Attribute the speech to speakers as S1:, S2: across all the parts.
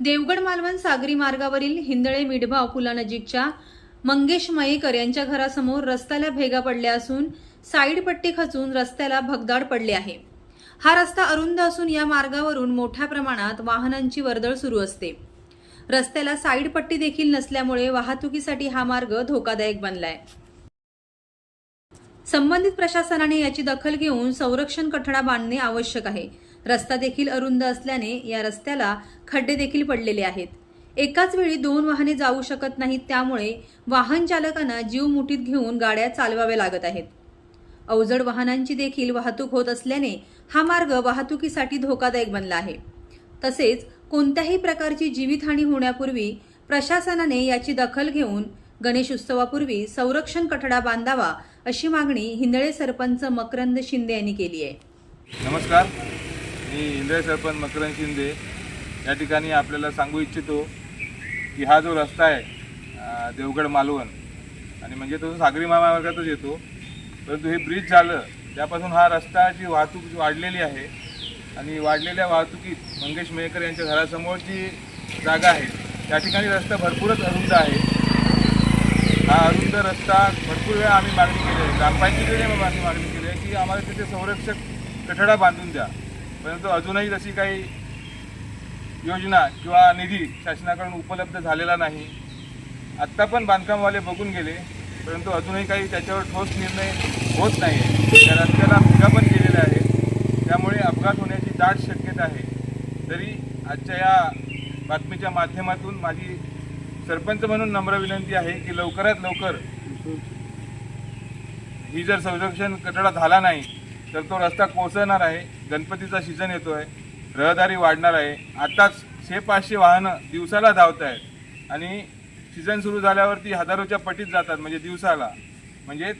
S1: देवगड मालवण सागरी मार्गावरील हिंदळे मिडभाव पुलानजीकच्या मंगेश मयेकर यांच्या घरासमोर रस्त्याला भेगा पडल्या असून साईड पट्टी खचून रस्त्याला भगदाड पडले आहे. हा रस्ता अरुंद असून या मार्गावरून मोठ्या प्रमाणात वाहनांची वर्दळ सुरू असते. रस्त्याला साईड पट्टी देखील नसल्यामुळे वाहतुकीसाठी हा मार्ग धोकादायक बनलाय. संबंधित प्रशासनाने याची दखल घेऊन संरक्षण कठडा बांधणे आवश्यक आहे. रस्ता देखील अरुंद असल्याने या रस्त्याला खड्डे देखील पडलेले आहेत. एकाच वेळी दोन वाहने जाऊ शकत नाहीत त्यामुळे वाहन चालकांना जीव मुठीत घेऊन गाड्या चालवाव्या लागत आहेत. अवजड वाहनांची देखील वाहतूक होत असल्याने हा मार्ग वाहतुकीसाठी धोकादायक बनला आहे. तसेच कोणत्याही प्रकारची जीवितहानी होण्यापूर्वी प्रशासनाने याची दखल घेऊन गणेश उत्सवापूर्वी संरक्षण कठडा बांधावा अशी मागणी हिंदळे सरपंच मकरंद शिंदे यांनी केली आहे.
S2: नमस्कार. मी इंद्रिय सरपंच मकरन शिंदे या ठिकाणी आपल्याला सांगू इच्छितो की हा जो रस्ता आहे देवगड मालवण आणि म्हणजे तो सागरी महामार्गातच येतो परंतु हे ब्रिज झालं त्यापासून हा रस्ताची वाहतूक वाढलेली आहे आणि वाढलेल्या वाहतुकीत मंगेश मेहकर यांच्या घरासमोरची जागा आहे. त्या ठिकाणी रस्ता भरपूरच अरुंद आहे. हा अरुंद रस्ता भरपूर वेळा आम्ही मागणी केली आहे. ग्रामपंचायतीकडे आम्ही मागणी केली आहे की आम्हाला तिथे संरक्षक कठडा बांधून द्या. परंतु अजूनही तशी काही योजना किंवा निधी शासनाकडून उपलब्ध झालेला नाही. आत्ता पण बांधकामवाले बघून गेले परंतु अजूनही काही त्याच्यावर ठोस निर्णय होत नाही आहे त्या रस्त्याला भेगा पण केलेल्या आहेत. त्यामुळे अपघात होण्याची दाट शक्यता आहे. तरी आजच्या या बातमीच्या माध्यमातून माझी सरपंच म्हणून नम्र विनंती आहे की लवकरात लवकर ही जर संरक्षण कटडा झाला नाही तर तो रस्ता कोसळणार आहे. गणपतीचा सीझन येतो आहे रहदारी वाढणार आहे. आत्ताच शे पाचशे वाहनं दिवसाला धावत आहेत आणि सीझन सुरू झाल्यावरती हजारोच्या पटीत जातात म्हणजे दिवसाला. म्हणजे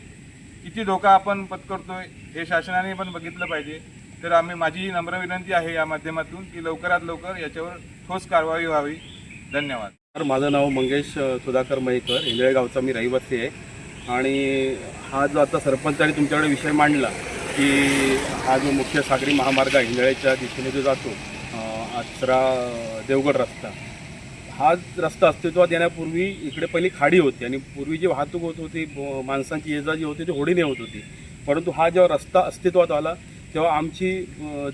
S2: किती धोका आपण पत्करतोय हे शासनाने पण बघितलं पाहिजे. तर आम्ही माझी ही नम्र विनंती आहे या माध्यमातून की लवकरात लवकर याच्यावर ठोस कारवाई व्हावी. धन्यवाद.
S3: तर माझं नाव मंगेश सुधाकर मयेकर इंदळे गावचा मी रहिवासी आहे. आणि हा जो आता सरपंचाने तुमच्याकडे विषय मांडला की हा जो मुख्य सागरी महामार्ग आहे दिशेने जो जातो आचरा देवगड रस्ता हा रस्ता अस्तित्वात येण्यापूर्वी इकडे पहिली खाडी होती आणि पूर्वी जी वाहतूक होत होती माणसांची ये जा जी होती ती होडीने होत होती. परंतु हा जेव्हा रस्ता अस्तित्वात आला तेव्हा आमची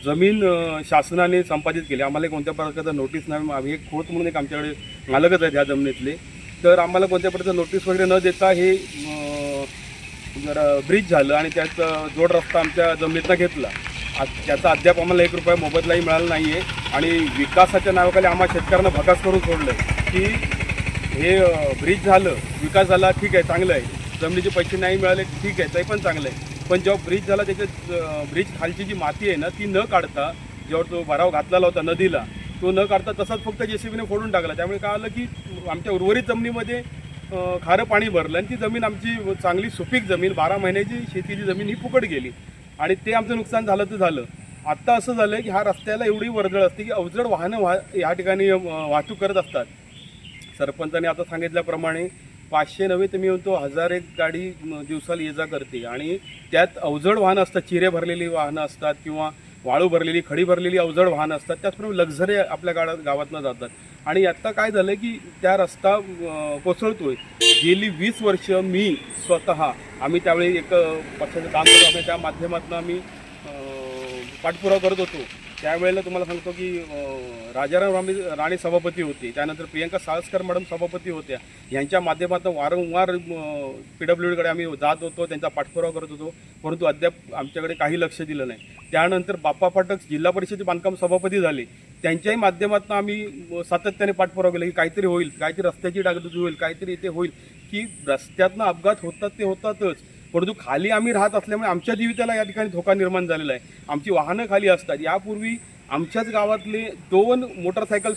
S3: जमीन शासनाने संपादित केली. आम्हाला कोणत्या प्रकारचं नोटीस नाही आम्ही एक खोत म्हणून एक आमच्याकडे मालकच आहेत ह्या जमिनीतले. तर आम्हाला कोणत्या प्रकारचं नोटीस वगैरे न देता हे जरा ब्रिज झालं आणि त्याचं जोड रस्ता आमच्या जमिनीतनं घेतला त्याचा अद्याप आम्हाला एक रुपया मोबदलाही मिळाला नाही आहे आणि विकासाच्या नावाखाली आम्हाला शेतकऱ्यांना भकास करून सोडलं की हे ब्रिज झालं विकास झाला ठीक आहे चांगलं आहे. जमिनीचे पैसे नाही मिळाले ठीक आहे ते पण चांगलं आहे. पण जेव्हा ब्रिज झाला त्याच्यात ब्रिज खालची जी माती आहे ना ती न काढता जेव्हा तो भराव घातलेला होता नदीला तो न काढता तसाच फक्त जे सी बीने फोडून टाकला. त्यामुळे काय आलं की आमच्या उर्वरित जमिनीमध्ये खारं पाणी भरलं आणि ती जमीन आमची चांगली सुपीक जमीन बारा महिन्याची शेतीची जमीन ही फुकट गेली. आणि ते आमचं नुकसान झालं तर झालं. आत्ता असं झालं की ह्या रस्त्याला एवढी वर्दळ असते की अवजड वाहनं वाह या ठिकाणी वाहतूक करत असतात. सरपंचाने आता सांगितल्याप्रमाणे पाचशे नव्हे तर मी म्हणतो हजार एक गाडी दिवसाला ये जा करते. आणि त्यात अवजड वाहनं असतात चिरे भरलेली वाहनं असतात किंवा वाळू भरलेली खडी भरलेली अवजड वाहनं असतात त्याचप्रमाणे लक्झरी आपल्या गाड्या गावातनं जातात. आणि आत्ता काय झालं की त्या रस्ता अ, कोसळतोय. गेली वीस वर्ष मी स्वतः आम्ही त्यावेळी एक पक्षाचं काम करत असतो त्या माध्यमातून आम्ही पाठपुरावा करत होतो. त्यावेळेला तुम्हाला सांगतो की राजाराम राणी राणे सभापती होते. त्यानंतर प्रियंका साळसकर मॅडम सभापती होत्या. यांच्या माध्यमातून वारंवार पी डब्ल्यू डीकडे आम्ही जात होतो त्यांचा पाठपुरावा करत होतो. परंतु अद्याप आमच्याकडे काही लक्ष दिलं नाही. त्यानंतर बाप्पा फाटक जिल्हा परिषदेचे बांधकाम सभापती झाले. त्यांच्याही माध्यमातून आम्ही सातत्याने पाठपुरावा केला की काहीतरी होईल काहीतरी रस्त्याची डागडुजी होईल काहीतरी इथे होईल. की रस्त्यातनं अपघात होतात ते होतातच. परंतु खाली आम्ही राहत असल्यामुळे आमच्या जीविताला या ठिकाणी धोका निर्माण झालेला आहे. आमची वाहनं खाली असतात. यापूर्वी आमच्याच गावातले दोन मोटरसायकल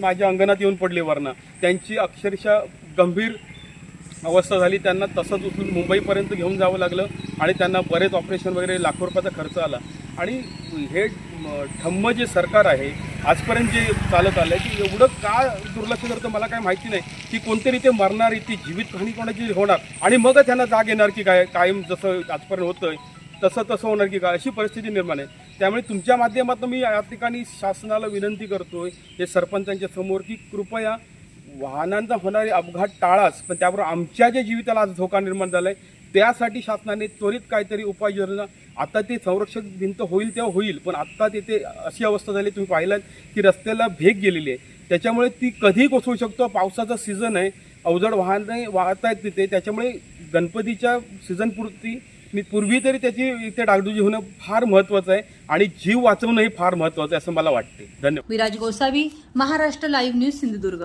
S3: माझ्या अंगणात येऊन पडले वरनं. त्यांची अक्षरशः गंभीर अवस्था झाली. त्यांना तसंच उचलून मुंबईपर्यंत घेऊन जावं लागलं आणि त्यांना बरेच ऑपरेशन वगैरे लाखो रुपयाचा खर्च आला. आणि हे ठम्म जे सरकार आहे आजपर्यंत जे चालत आलं आहे की एवढं का दुर्लक्ष करतं मला काय माहिती नाही. की कोणतरी ते मरणार ती जीवित हानी कोणाची होणार? आणि मगच त्यांना जाग येणार की काय कायम जसं आजपर्यंत होतं तसं तसं होणार की काय? अशी परिस्थिती निर्माण आहे. त्यामुळे तुमच्या माध्यमातून मी या ठिकाणी शासनाला विनंती करतो आहे हे सरपंचांच्या समोर की कृपया वाहनांचा होणारे अपघात टाळाच. पण त्याबरोबर आमच्या ज्या जीविताला आज धोका निर्माण झाला आहे त्यासाठी शासनाने त्वरित काहीतरी उपाययोजना आता ते संरक्षक भिंत होईल तेव्हा होईल पण आत्ता तिथे अशी अवस्था झाली तुम्ही पाहिलात की रस्त्याला भेग गेलेली आहे. त्याच्यामुळे ती कधी कोसळू शकतो पावसाचा सीझन आहे अवजड वाहने वाहत आहेत तिथे त्याच्यामुळे गणपतीच्या सीझनपुरती मी पूर्वी तरी त्याची इथे डागडुजी होणं फार महत्त्वाचं आहे आणि जीव वाचवणंही फार महत्त्वाचं आहे असं मला वाटते धन्यवाद.
S1: Viraj Gosavi Maharashtra live news Sindhudurg.